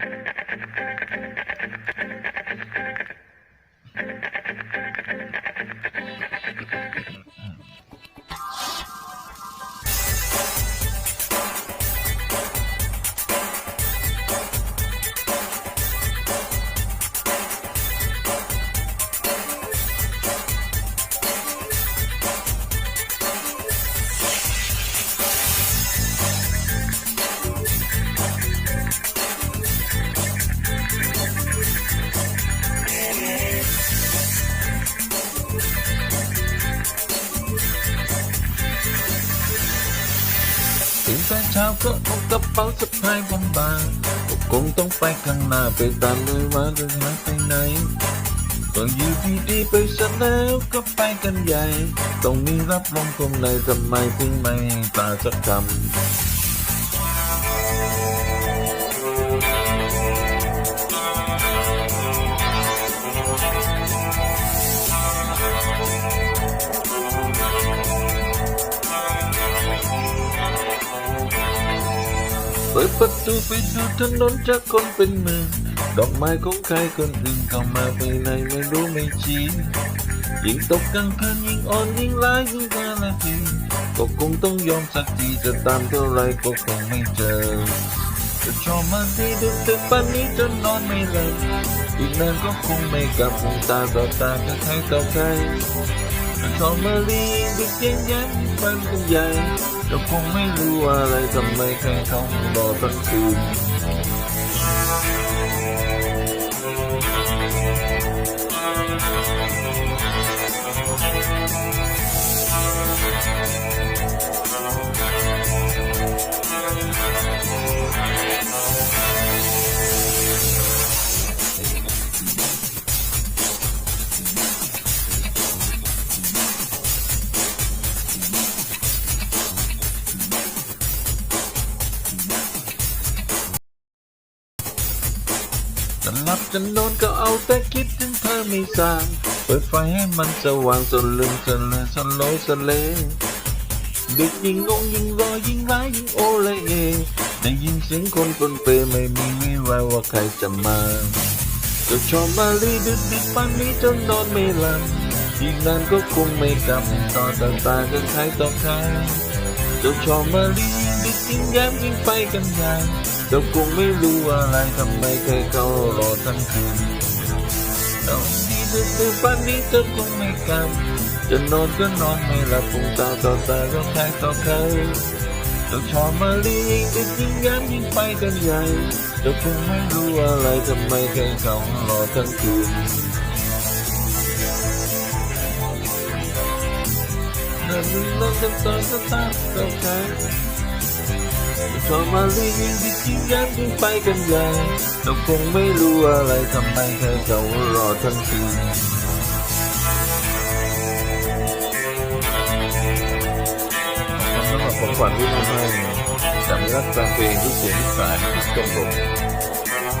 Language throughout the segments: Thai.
Mm-hmm. ตื่นแต่เช้าก็อกกระเป๋าสะพายบางบางก็คงต้องไปข้างหน้าไปตามเลยว่าจะหายไปไหนก็อยู่ดีๆไปซะแล้วก็ไปกันใหญ่ ต้องมีรับลมคมในทำไมถึงไม่ตาสักคำ เปิดประตูไปดูถนนจากคนเป็นหมื่นดอกไม้ของใครคนอื่นเข้ามาไปไหนไม่รู้ไม่ชี้ยิ่งตกกลางคืนยิ่งอ่อนยิ่งร้ายยิ่งกาละทีก็คงต้องยอมสักทีจะตามเท่าไรก็คงไม่เจอจะชอบมาที่ดึกดึกป่านนี้จนนอนไม่หลับอีกนานก็คงไม่กลับคงตาต่อตากับใครต่อใคร ทอบมารีดึกเย็นยันฟันกันใหญ่เราคงไม่รู้อะไรทำไมใครเขารอทั้งคืน จะหลับจะนอนก็เอาแต่คิดถึงเธอไม่สางเปิดไฟให้มันสว่างจนลืมจนเลยสโลสเลดึกยิ่งงงยิ่งรอยิ่งร้ายยิ่งโอเลยเอได้ยินเสียงคนปนเปไม่มีวี่แววว่าใครจะมาจะชอบมาลีดึกดึกปานนี้จนนอนไม่หลับอีกนานก็คงไม่กลับต่อตาตากันใครต่อใครจ้าชอบมาลี ยิ่งแย้มยิ่งไปกันใหญ่เจ้าคงไม่รู้อะไรทำไมเคยเขารอทั้งคืนนอนดีดึกดึกป่านนี้เจ้าคงไม่กลับจะนอนก็นอนไม่หลับคงตาต่อตาก็ใครต่อใครเจ้าชอบมาลียิ่งดึกยิ่งแย้มยิ่งไปกันใหญ่เจ้าคงไม่รู้อะไรทำไมเคยเขารอทั้งคืนนั่นนั่นตาตาตาต่อใคร ชอบมาลียิ่งดิยิ่งยันยิ่งไปกันใหญ่เราคงไม่รู้อะไรทำไมเธอเขารอทั้งคืนของขวัญที่ทำให้จากรักแฟนเพลงที่เสียงสายที่จงลง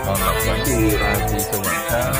นอนหลับฝันดีราตรีสวัสดิ์ครับ